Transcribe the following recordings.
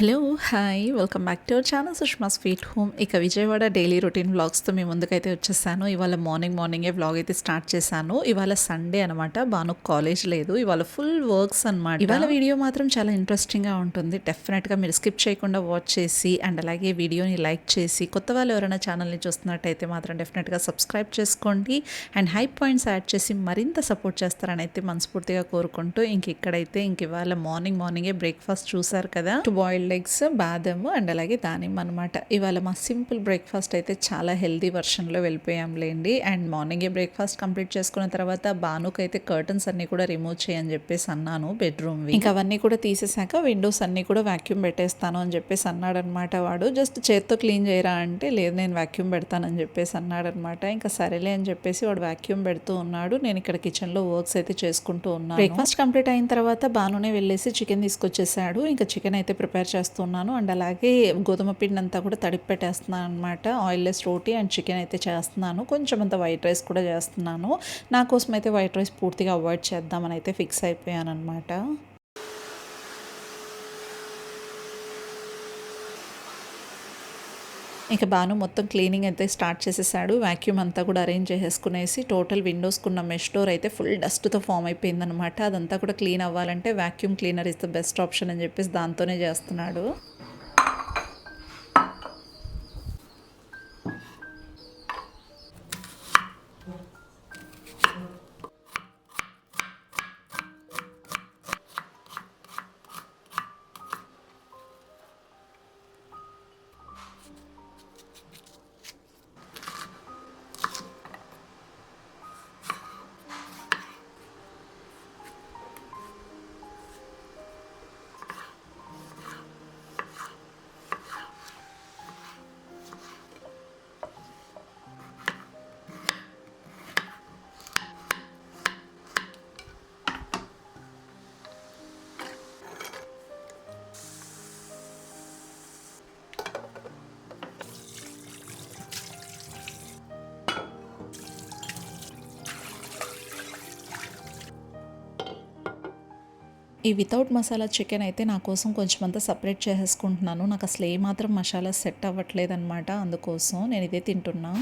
Hello hi. Welcome back to our channel Sushma sweet home. ఇక Vijayawada daily routine వ్లాగ్స్తో మీ ముందుకైతే వచ్చేసాను. ఇవాళ మార్నింగ్ మార్నింగే వ్లాగ్ అయితే స్టార్ట్ చేశాను. ఇవాళ సండే అనమాట బాను కాలేజ్ లేదు. ఇవాళ ఫుల్ వర్క్స్ అనమాట ఇవాళ వీడియో మాత్రం చాలా ఇంట్రెస్టింగ్గా ఉంటుంది. డెఫినెట్గా మీరు స్కిప్ చేయకుండా వాచ్ చేసి అండ్ అలాగే వీడియోని లైక్ చేసి కొత్త వాళ్ళు ఎవరైనా ఛానల్ని చూస్తున్నట్టయితే మాత్రం డెఫినెట్గా సబ్స్క్రైబ్ చేసుకోండి. అండ్ హై పాయింట్స్ యాడ్ చేసి మరింత సపోర్ట్ చేస్తారని అయితే మనస్ఫూర్తిగా కోరుకుంటూ ఇంక ఇక్కడైతే ఇంక ఇవాళ మార్నింగ్ మార్నింగే బ్రేక్ఫాస్ట్ చూసారు కదా. టు బాయిల్డ్ ఎగ్స్ బాదము అండ్ అలాగే దానిమ్మ అనమాట ఇవాళ మా సింపుల్ బ్రేక్ఫాస్ట్ అయితే చాలా హెల్దీ వర్షన్లో వెళ్ళిపోయాంలేండి. అండ్ మార్నింగే బ్రేక్ఫాస్ట్ కంప్లీట్ చేసుకున్న తర్వాత బానుకు అయితే కర్టన్స్ అన్ని కూడా రిమూవ్ చేయని చెప్పేసి అన్నాను బెడ్రూమ్ ఇంకా అవన్నీ కూడా తీసేసాక విండోస్ అన్ని కూడా వాక్యూమ్ పెట్టేస్తాను అని చెప్పేసి అన్నాడనమాట వాడు. జస్ట్ చేత్తో క్లీన్ చేయరా అంటే లేదు నేను వాక్యూమ్ పెడతానని చెప్పేసి అన్నాడనమాట ఇంకా సరేలే అని చెప్పేసి వాడు వాక్యూమ్ పెడుతూ ఉన్నాడు. నేను ఇక్కడ కిచెన్లో వర్క్స్ అయితే చేసుకుంటూ ఉన్నాను. బ్రేక్ఫాస్ట్ కంప్లీట్ అయిన తర్వాత బానునే వెళ్ళేసి చికెన్ తీసుకొచ్చేసాడు. ఇంకా చికెన్ అయితే ప్రిపేర్ చేస్తున్నాను. అండ్ అలాగే గోధుమ పిండి అంతా కూడా తడిపి పెట్టేస్తున్నాను అనమాట ఆయిల్లెస్ రోటీ అండ్ చికెన్ అయితే చేస్తున్నాను. కొంచెం అంత వైట్ రైస్ కూడా చేస్తున్నాను. నా కోసం అయితే వైట్ రైస్ పూర్తిగా అవాయిడ్ చేద్దామని అయితే ఫిక్స్ అయిపోయాను అనమాట ఇక బాను మొత్తం క్లీనింగ్ అయితే స్టార్ట్ చేసేసాడు. వాక్యూమ్ అంతా కూడా అరేంజ్ చేసేసుకునేసి టోటల్ విండోస్కున్న మెష్ డోర్ అయితే ఫుల్ డస్ట్తో ఫామ్ అయిపోయిందనమాట అదంతా కూడా క్లీన్ అవ్వాలంటే vacuum cleaner is the best option అని చెప్పేసి దాంతోనే చేస్తున్నాడు. ఈ వితౌట్ మసాలా చికెన్ అయితే నా కోసం కొంచెం అంతా సపరేట్ చేసేసుకుంటున్నాను. నాకు అసలు ఏమాత్రం మసాలా సెట్ అవ్వట్లేదు అనమాట అందుకోసం నేను ఇదే తింటున్నా.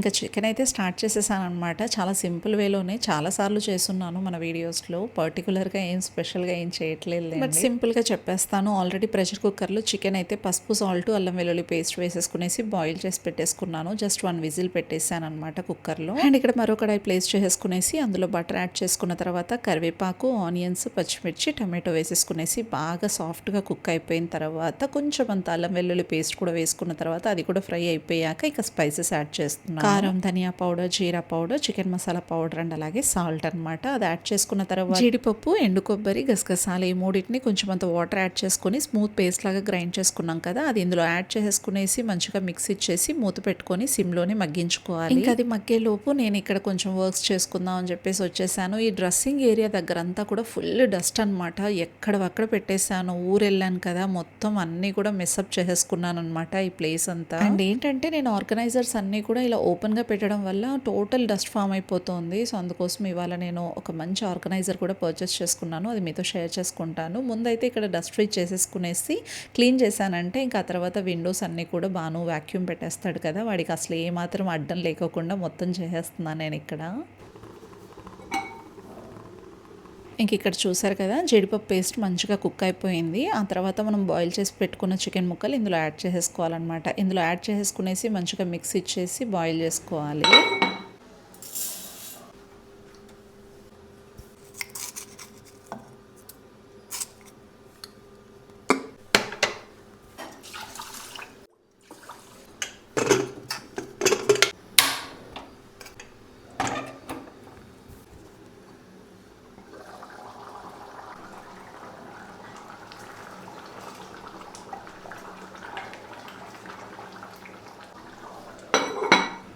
ఇంకా చికెన్ అయితే స్టార్ట్ చేసేసాను అనమాట చాలా సింపుల్ వేలోనే చాలా సార్లు చేస్తున్నాను మన వీడియోస్లో. పర్టికులర్గా ఏం స్పెషల్గా ఏం చేయట్లేదు బట్ సింపుల్గా చెప్పేస్తాను. ఆల్రెడీ ప్రెషర్ కుక్కర్లో చికెన్ అయితే పసుపు సాల్ట్ అల్లం వెల్లుల్లి పేస్ట్ వేసేసుకునేసి బాయిల్ చేసి పెట్టేసుకున్నాను. జస్ట్ వన్ విజిల్ పెట్టేసాను అనమాట కుక్కర్లో. అండ్ ఇక్కడ మరో కడాయి ప్లేస్ చేసేసుకునేసి అందులో బటర్ యాడ్ చేసుకున్న తర్వాత కరివేపాకు ఆనియన్స్ పచ్చిమిర్చి టమాటో వేసేసుకునేసి బాగా సాఫ్ట్గా కుక్ అయిపోయిన తర్వాత కొంచెం అంత అల్లం వెల్లుల్లి పేస్ట్ కూడా వేసుకున్న తర్వాత అది కూడా ఫ్రై అయిపోయాక ఇక స్పైసెస్ యాడ్ చేస్తున్నాను. కారం ధనియా powder jeera powder chicken masala powder and అలాగే సాల్ట్ అన్నమాట. అది యాడ్ చేసుకున్న తర్వాత జీడిపప్పు ఎండు కొబ్బరి గసగసాలు ఈ మూడింటిని కొంచెం అంత వాటర్ యాడ్ చేసుకొని స్మూత్ పేస్ట్ లాగా గ్రైండ్ చేసుకున్నాం కదా అది ఇందులో యాడ్ చేసుకునేసి మంచిగా మిక్స్ ఇచ్చేసి మూత పెట్టుకొని సిమ్లోనే మగ్గించుకోవాలి. ఇంకా అది మగ్గే లోపు నేను ఇక్కడ కొంచెం వర్క్స్ చేసుకుందాం అని చెప్పేసి వచ్చేసాను. ఈ డ్రెస్సింగ్ ఏరియా దగ్గర అంతా కూడా ఫుల్ డస్ట్ అనమాట ఎక్కడవక్కడ పెట్టేశాను ఊరు వెళ్ళాను కదా మొత్తం అన్నీ కూడా మిస్అప్ చేసేసుకున్నాను అనమాట ఈ ప్లేస్ అంతా. అండ్ ఏంటంటే నేను ఆర్గనైజర్స్ అన్నీ కూడా ఇలా ఓపెన్గా పెట్టడం వల్ల టోటల్ డస్ట్ ఫామ్ అయిపోతుంది. సో అందుకోసం ఇవాళ నేను ఒక మంచి ఆర్గనైజర్ కూడా పర్చేస్ చేసుకున్నాను. అది మీతో షేర్ చేసుకుంటాను. ముందైతే ఇక్కడ డస్ట్ ఫ్రీ చేసేసుకునేసి క్లీన్ చేశానంటే ఇంకా తర్వాత విండోస్ అన్నీ కూడా బాను వాక్యూమ్ పెట్టేస్తాడు కదా వాడికి అసలు ఏమాత్రం అడ్డం లేకోకుండా మొత్తం చేసేస్తున్నాను నేను ఇక్కడ. ఇంక ఇక్కడ చూసారు కదా జీడిపప్పు పేస్ట్ మంచిగా కుక్ అయిపోయింది. ఆ తర్వాత మనం బాయిల్ చేసి పెట్టుకున్న చికెన్ ముక్కలు ఇందులో యాడ్ చేసేసుకోవాలన్నమాట. ఇందులో యాడ్ చేసేసుకునేసి మంచిగా మిక్స్ ఇచ్చేసి బాయిల్ చేసుకోవాలి.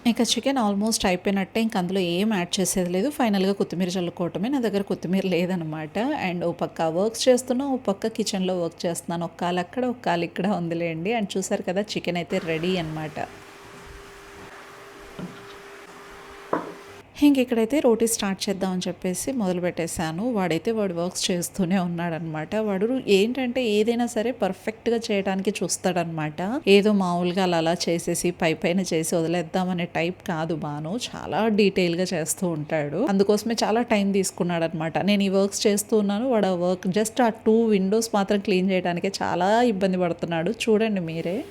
ఇంకా చికెన్ ఆల్మోస్ట్ అయిపోయినట్టే ఇంక అందులో ఏం యాడ్ చేసేది లేదు. ఫైనల్గా కొత్తిమీర చల్లుకోవటమే. నా దగ్గర కొత్తిమీర లేదనమాట అండ్ ఓ పక్క వర్క్స్ చేస్తున్నా ఓ పక్క కిచెన్లో వర్క్ చేస్తున్నాను. ఒక్కాలు అక్కడ ఒక్కాలు ఇక్కడ ఉందిలేండి. అండ్ చూసారు కదా చికెన్ అయితే రెడీ అనమాట ఇంక ఇక్కడైతే రోటీ స్టార్ట్ చేద్దామని చెప్పేసి మొదలు పెట్టేశాను వాడైతే వాడు వర్క్స్ చేస్తూనే ఉన్నాడనమాట. వాడు ఏంటంటే ఏదైనా సరే పర్ఫెక్ట్గా చేయడానికి చూస్తాడనమాట. ఏదో మామూలుగా అలా అలా చేసేసి పై పైన చేసి వదిలేద్దామనే టైప్ కాదు బాను. చాలా డీటెయిల్గా చేస్తూ ఉంటాడు. అందుకోసమే చాలా టైం తీసుకున్నాడు అనమాట నేను ఈ వర్క్స్ చేస్తూ ఉన్నాను. వాడు ఆ వర్క్ జస్ట్ ఆ టూ విండోస్ మాత్రం క్లీన్ చేయడానికే చాలా ఇబ్బంది పడుతున్నాడు. చూడండి మీరే.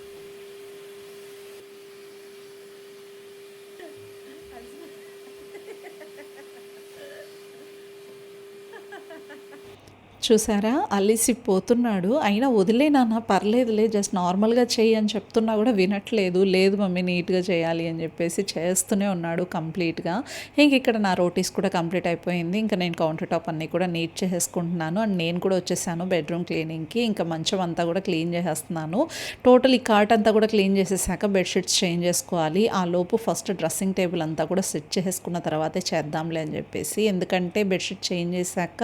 చూసారా? అలిసిపోతున్నాడు. అయినా వదిలే నాన్న పర్లేదులే జస్ట్ నార్మల్గా చెయ్యి అని చెప్తున్నా కూడా వినట్లేదు. లేదు మమ్మీ నీట్గా చేయాలి అని చెప్పేసి చేస్తూనే ఉన్నాడు కంప్లీట్గా. ఇంక ఇక్కడ నా రోటీస్ కూడా కంప్లీట్ అయిపోయింది. ఇంకా నేను కౌంటర్ టాప్ అన్నీ కూడా నీట్ చేసేసుకుంటున్నాను. అండ్ నేను కూడా వచ్చేసాను బెడ్రూమ్ క్లీనింగ్కి. ఇంకా మంచం అంతా కూడా క్లీన్ చేసేస్తున్నాను. టోటల్ ఈ కార్ట్ అంతా కూడా క్లీన్ చేసేసాక బెడ్షీట్స్ చేంజ్ చేసుకోవాలి. ఆ లోపు ఫస్ట్ డ్రెస్సింగ్ టేబుల్ అంతా కూడా సెట్ చేసుకున్న తర్వాతే చేద్దాంలే అని చెప్పేసి. ఎందుకంటే బెడ్షీట్ చేంజ్ చేశాక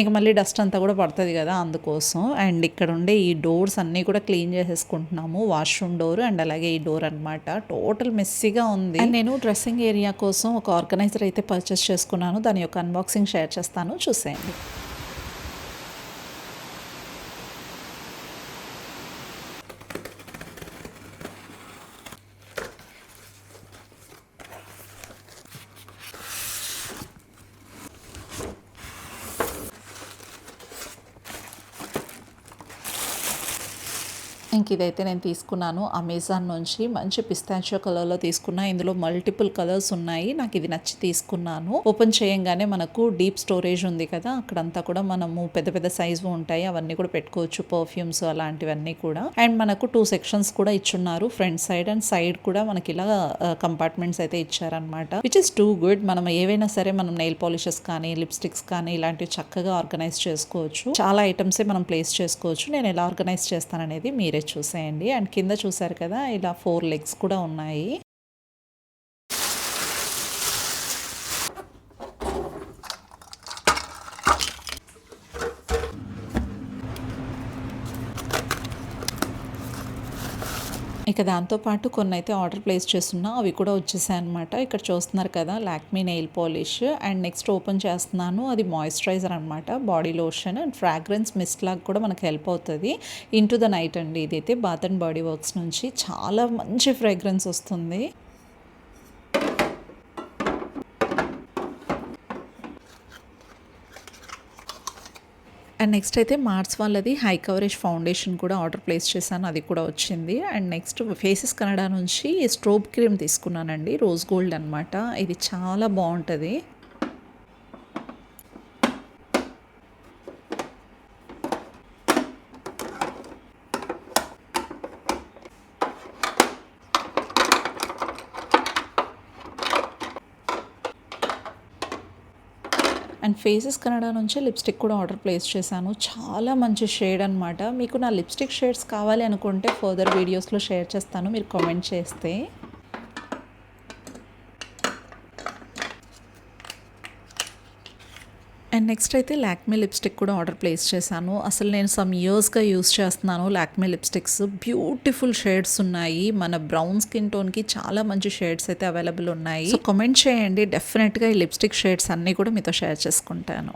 ఇంకా మళ్ళీ డస్ట్ అంతా కూడా పడుతుంది కదా అందుకోసం. అండ్ ఇక్కడ ఉండే ఈ డోర్స్ అన్నీ కూడా క్లీన్ చేసేసుకుంటున్నాము. వాష్రూమ్ డోర్ అండ్ అలాగే ఈ డోర్ అనమాట టోటల్ మెస్సీగా ఉంది. నేను డ్రెస్సింగ్ ఏరియా కోసం ఒక ఆర్గనైజర్ అయితే పర్చేస్ చేసుకున్నాను. దాని యొక్క అన్బాక్సింగ్ షేర్ చేస్తాను. చూసేయండి. ఇంక ఇదైతే నేను తీసుకున్నాను. అమెజాన్ నుంచి మంచి పిస్తాచియో కలర్లో తీసుకున్నా. ఇందులో మల్టిపుల్ కలర్స్ ఉన్నాయి. నాకు ఇది నచ్చి తీసుకున్నాను. ఓపెన్ చేయంగానే మనకు డీప్ స్టోరేజ్ ఉంది కదా అక్కడంతా కూడా మనము పెద్ద పెద్ద సైజు ఉంటాయి. అవన్నీ కూడా పెట్టుకోవచ్చు. పర్ఫ్యూమ్స్ అలాంటివన్నీ కూడా. అండ్ మనకు టూ సెక్షన్స్ కూడా ఇచ్చున్నారు. ఫ్రంట్ సైడ్ అండ్ సైడ్ కూడా మనకి ఇలా కంపార్ట్మెంట్స్ అయితే ఇచ్చారనమాట విచ్ ఇస్ టూ గుడ్ మనం ఏవైనా సరే మనం నెయిల్ పాలిషెస్ కానీ లిప్స్టిక్స్ కానీ ఇలాంటివి చక్కగా ఆర్గనైజ్ చేసుకోవచ్చు. చాలా ఐటమ్సే మనం ప్లేస్ చేసుకోవచ్చు. నేను ఎలా ఆర్గనైజ్ చేస్తాననేది మీరే చూసేయండి. అండ్ కింద చూసారు కదా ఇలా ఫోర్ లెగ్స్ కూడా ఉన్నాయి. ఇక దాంతోపాటు కొన్ని అయితే ఆర్డర్ ప్లేస్ చేస్తున్నా అవి కూడా వచ్చేసాయి అనమాట ఇక్కడ చూస్తున్నారు కదా Lakme nail polish. And next open చేస్తున్నాను అది మాయిశ్చరైజర్ అనమాట body lotion and fragrance mist లాగా కూడా మనకు హెల్ప్ అవుతుంది. ఇంటూ ద నైట్ అండి ఇదైతే బాత్ అండ్ బాడీ వర్క్స్ నుంచి. చాలా మంచి ఫ్రాగ్రెన్స్ వస్తుంది. అండ్ నెక్స్ట్ అయితే మార్స్ వాళ్ళది హై కవరేజ్ ఫౌండేషన్ కూడా ఆర్డర్ ప్లేస్ చేశాను. అది కూడా వచ్చింది. అండ్ నెక్స్ట్ ఫేసెస్ కనడా నుంచి స్ట్రోబ్ క్రీమ్ తీసుకున్నానండి. రోజ్ గోల్డ్ అనమాట ఇది చాలా బాగుంటుంది. అండ్ ఫేసెస్ కన్నడ నుంచి లిప్స్టిక్ కూడా ఆర్డర్ ప్లేస్ చేశాను. చాలా మంచి షేడ్ అనమాట మీకు నా లిప్స్టిక్ షేడ్స్ కావాలి అనుకుంటే ఫర్దర్ వీడియోస్లో షేర్ చేస్తాను. మీరు కామెంట్ చేస్తే. అండ్ నెక్స్ట్ అయితే లాక్మే లిప్స్టిక్ కూడా ఆర్డర్ ప్లేస్ చేశాను. అసలు నేను సమ్ ఇయర్స్గా యూస్ చేస్తున్నాను లాక్మీ లిప్స్టిక్స్. బ్యూటిఫుల్ షేడ్స్ ఉన్నాయి. మన బ్రౌన్ స్కిన్ టోన్కి చాలా మంచి షేడ్స్ అయితే అవైలబుల్ ఉన్నాయి. సో కామెంట్ చేయండి. డెఫినెట్గా ఈ లిప్స్టిక్ షేడ్స్ అన్నీ కూడా మీతో షేర్ చేసుకుంటాను.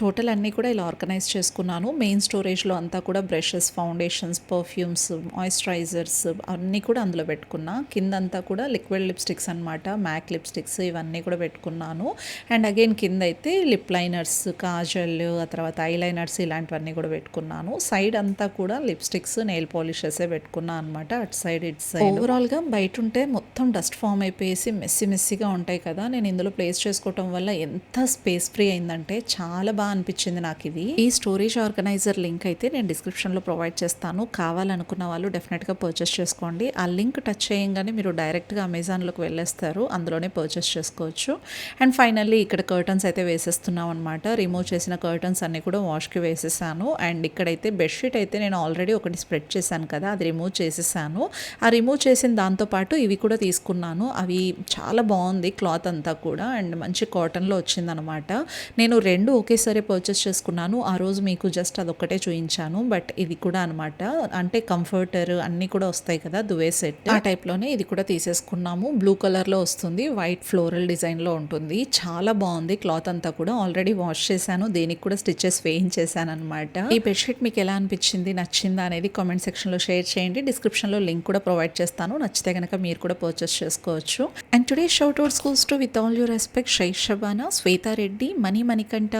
టోటల్ అన్నీ కూడా ఇలా ఆర్గనైజ్ చేసుకున్నాను. మెయిన్ స్టోరేజ్లో అంతా కూడా బ్రషెస్ ఫౌండేషన్స్ పర్ఫ్యూమ్స్ మాయిశ్చరైజర్స్ అన్నీ కూడా అందులో పెట్టుకున్నా. కింద అంతా కూడా లిక్విడ్ లిప్స్టిక్స్ అనమాట మ్యాక్ లిప్స్టిక్స్ ఇవన్నీ కూడా పెట్టుకున్నాను. అండ్ అగైన్ కింద అయితే లిప్ లైనర్స్ కాజల్ ఆ తర్వాత ఐ లైనర్స్ ఇలాంటివన్నీ కూడా పెట్టుకున్నాను. సైడ్ అంతా కూడా లిప్స్టిక్స్ నెయిల్ పాలిషెస్ పెట్టుకున్నాను అనమాట అటు సైడ్ ఇటు సైడ్. ఓవరాల్గా బయట ఉంటే మొత్తం డస్ట్ ఫామ్ అయిపోయేసి మెస్సి మెస్సిగా ఉంటాయి కదా. నేను ఇందులో ప్లేస్ చేసుకోవటం వల్ల ఎంత స్పేస్ ఫ్రీ అయిందంటే చాలా బాగా అనిపించింది నాకు ఇది. ఈ స్టోరేజ్ ఆర్గనైజర్ లింక్ అయితే నేను డిస్క్రిప్షన్లో ప్రొవైడ్ చేస్తాను. కావాలనుకున్న వాళ్ళు డెఫినెట్గా పర్చేస్ చేసుకోండి. ఆ లింక్ టచ్ చేయంగానే మీరు డైరెక్ట్గా అమెజాన్లోకి వెళ్ళేస్తారు. అందులోనే పర్చేస్ చేసుకోవచ్చు. అండ్ ఫైనల్లీ ఇక్కడ కర్టన్స్ అయితే వేసేస్తున్నాం అనమాట రిమూవ్ చేసిన కర్టన్స్ అన్ని కూడా వాష్కి వేసేసాను. అండ్ ఇక్కడైతే బెడ్షీట్ అయితే నేను ఆల్రెడీ ఒకటి స్ప్రెడ్ చేశాను కదా అది రిమూవ్ చేసేసాను. ఆ రిమూవ్ చేసిన దాంతోపాటు ఇవి కూడా తీసుకున్నాను. అవి చాలా బాగుంది క్లాత్ అంతా కూడా. అండ్ మంచి కాటన్లో వచ్చిందనమాట నేను రెండు ఒకేసారి పర్చేస్ చేసుకున్నాను. ఆ రోజు మీకు జస్ట్ అదొక్కటే చూపించాను బట్ ఇది కూడా అనమాట అంటే కంఫర్టర్ అన్నీ కూడా వస్తాయి కదా దువే సెట్ ఆ టైప్లోనే ఇది కూడా తీసేసుకున్నాము. బ్లూ కలర్లో వస్తుంది. వైట్ ఫ్లోరల్ డిజైన్లో ఉంటుంది. చాలా బాగుంది. క్లాత్ అంతా కూడా ఆల్రెడీ వాష్ చేశాను. దీనికి కూడా స్టిచెస్ వేయించేసాను అనమాట ఈ బెడ్షీట్ మీకు ఎలా అనిపించింది? నచ్చిందా అనేది కామెంట్ సెక్షన్లో షేర్ చేయండి. డిస్క్రిప్షన్లో లింక్ కూడా ప్రొవైడ్ చేస్తాను. నచ్చితే కనుక మీరు కూడా పర్చేస్ చేసుకోవచ్చు. And today shout out schools to with all you respect shy Shabana Swetha Reddy Mani Manikanta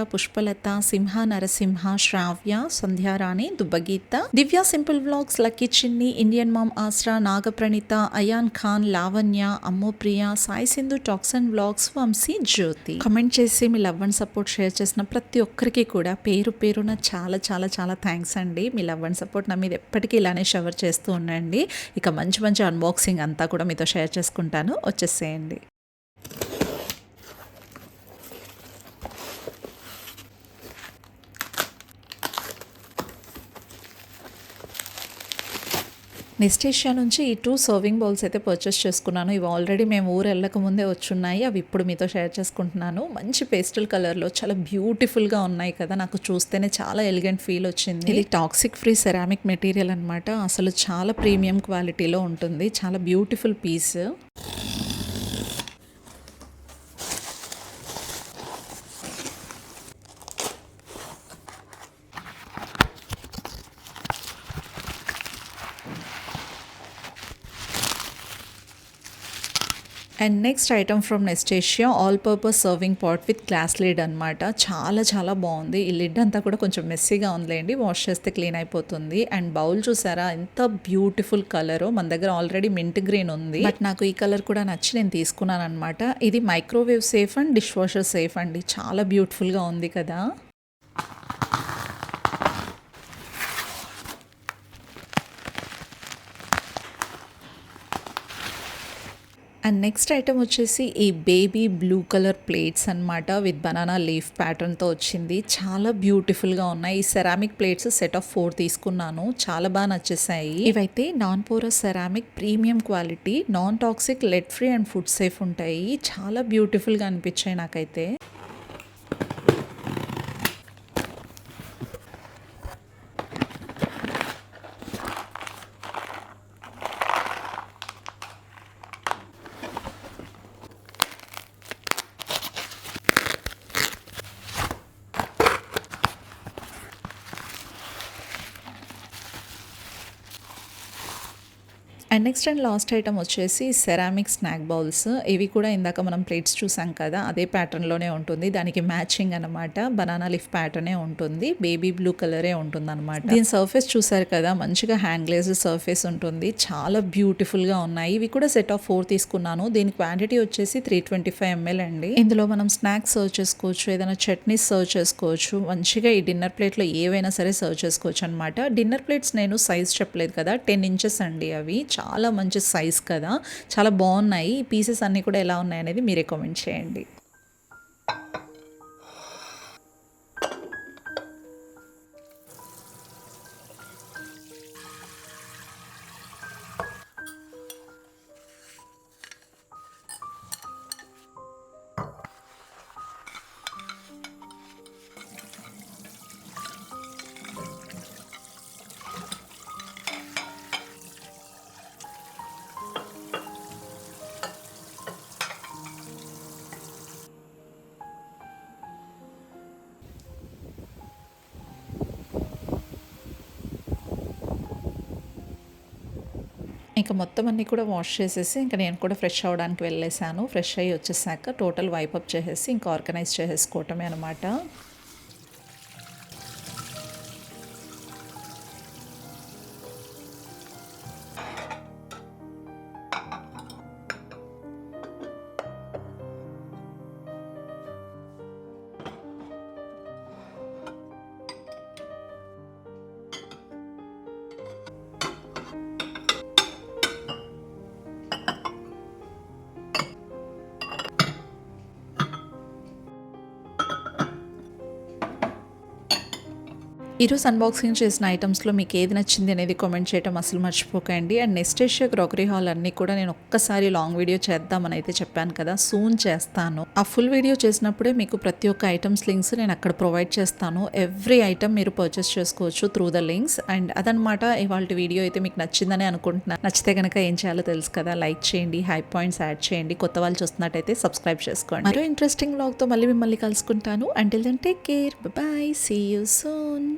Pushpalatha Simha Narasimha Sravya Sandhya Rani Dubba Geetha Divya simple vlogs lucky Chinni Indian mom Asra Naga Pranitha Ayaan Khan Lavanya Ammopriya Sai Sindhu talks and vlogs Vamshi Jyothi. Comment చేసి మీ లవ్ అండ్ సపోర్ట్ షేర్ చేసిన ప్రతి ఒక్కరికి కూడా పేరు పేరున చాలా చాలా చాలా థ్యాంక్స్ అండి. మీ లవ్ అండ్ సపోర్ట్ నా మీద ఎప్పటికీ ఇలానే షవర్ చేస్తూ ఉండండి. ఇక మంచి మంచి అన్బాక్సింగ్ అంతా కూడా మీతో షేర్ చేసుకుంటాను. వచ్చేసేయండి. నెస్టేషియా నుంచి ఈ టూ సర్వింగ్ బౌల్స్ అయితే పర్చేస్ చేసుకున్నాను. ఇవి ఆల్రెడీ మేము ఊరు వెళ్ళక ముందే వచ్చున్నాయి. అవి ఇప్పుడు మీతో షేర్ చేసుకుంటున్నాను. మంచి పేస్టల్ కలర్లో చాలా బ్యూటిఫుల్గా ఉన్నాయి కదా. నాకు చూస్తేనే చాలా ఎలిగెంట్ ఫీల్ వచ్చింది. ఇది టాక్సిక్ ఫ్రీ సెరామిక్ మెటీరియల్ అనమాట అసలు చాలా ప్రీమియం క్వాలిటీలో ఉంటుంది. చాలా beautiful piece and next item from Nestasia all purpose serving pot with glass lid అనమాట చాలా చాలా బాగుంది. ఈ లిడ్ అంతా కూడా కొంచెం మెస్సీగా ఉందిలేండి. వాష్ చేస్తే క్లీన్ అయిపోతుంది. అండ్ బౌల్ చూసారా? ఎంత బ్యూటిఫుల్ కలర్ మన దగ్గర ఆల్రెడీ మింట్ గ్రీన్ ఉంది. బట్ నాకు ఈ కలర్ కూడా నచ్చి నేను తీసుకున్నాను అనమాట ఇది microwave safe and dishwasher safe అండి. చాలా బ్యూటిఫుల్గా ఉంది కదా. అండ్ నెక్స్ట్ ఐటమ్ వచ్చేసి ఈ బేబీ బ్లూ కలర్ ప్లేట్స్ అన్నమాట విత్ బనానా లీఫ్ ప్యాటర్న్తో వచ్చింది. చాలా బ్యూటిఫుల్గా ఉన్నాయి. ఈ ceramic plates set of four తీసుకున్నాను. చాలా బాగా నచ్చేసాయి. ఇవైతే non porous ceramic premium quality non toxic lead free and food safe ఉంటాయి. చాలా బ్యూటిఫుల్గా అనిపించాయి నాకైతే. And next and last item వచ్చేసి సెరామిక్ స్నాక్ బౌల్స్. ఇవి కూడా ఇందాక మనం ప్లేట్స్ చూసాం కదా అదే ప్యాటర్న్లోనే ఉంటుంది. దానికి మ్యాచింగ్ అనమాట బనానా లిఫ్ట్ ప్యాటర్నే ఉంటుంది బేబీ బ్లూ కలరే ఉంటుంది అనమాట దీని సర్ఫేస్ చూసారు కదా మంచిగా హ్యాండ్ గ్లేజ్ సర్ఫేస్ ఉంటుంది. చాలా బ్యూటిఫుల్గా ఉన్నాయి. ఇవి కూడా సెట్ ఆఫ్ ఫోర్ తీసుకున్నాను. దీని క్వాంటిటీ వచ్చేసి త్రీ ట్వంటీ ఫైవ్ ఎంఎల్ అండి. ఇందులో మనం స్నాక్స్ సర్వ్ చేసుకోవచ్చు ఏదైనా చట్నీస్ సర్వ్ చేసుకోవచ్చు. మంచిగా ఈ డిన్నర్ ప్లేట్లో ఏవైనా సరే సర్వ్ చేసుకోవచ్చు అనమాట డిన్నర్ ప్లేట్స్ నేను సైజ్ చెప్పలేదు కదా టెన్ ఇంచెస్ అండి అవి. చాలా చాలా మంచి సైజ్ కదా. చాలా బాగున్నాయి. ఈ పీసెస్ అన్నీ కూడా ఎలా ఉన్నాయి అనేది మీరే కామెంట్ చేయండి. ఇంకా మొత్తం అన్నీ కూడా వాష్ చేసేసి ఇంకా నేను కూడా ఫ్రెష్ అవ్వడానికి వెళ్ళేసాను ఫ్రెష్ అయ్యి వచ్చేసాక టోటల్ వైపప్ అప్ చేసేసి ఇంకా ఆర్గనైజ్ చేసేసుకోవటమే అనమాట ఈరోజు అన్బాక్సింగ్ చేసిన ఐటమ్స్లో మీకు ఏది నచ్చింది అనేది కామెంట్ చేయడం అసలు మర్చిపోకండి. And next Asia crockery hall అన్నీ కూడా నేను ఒక్కసారి లాంగ్ వీడియో చేద్దామని అయితే చెప్పాను కదా సూన్ చేస్తాను. ఆ ఫుల్ వీడియో చేసినప్పుడే మీకు ప్రతి ఒక్క ఐటమ్స్ లింక్స్ నేను అక్కడ ప్రొవైడ్ చేస్తాను. ఎవ్రీ ఐటమ్ మీరు పర్చేస్ చేసుకోవచ్చు త్రూ ద లింక్స్ అండ్ అదనమాట ఇవాళ వీడియో అయితే మీకు నచ్చిందని అనుకుంటున్నాను నచ్చితే కనుక ఏం చేయాలో తెలుసు కదా లైక్ చేయండి హై పాయింట్స్ యాడ్ చేయండి. కొత్త వాళ్ళు చూస్తున్నట్టయితే సబ్స్క్రైబ్ చేసుకోండి. మరో ఇంట్రెస్టింగ్ బ్లాగ్తో మళ్ళీ మిమ్మల్ని కలుసుకుంటాను. Until then take care bye see you soon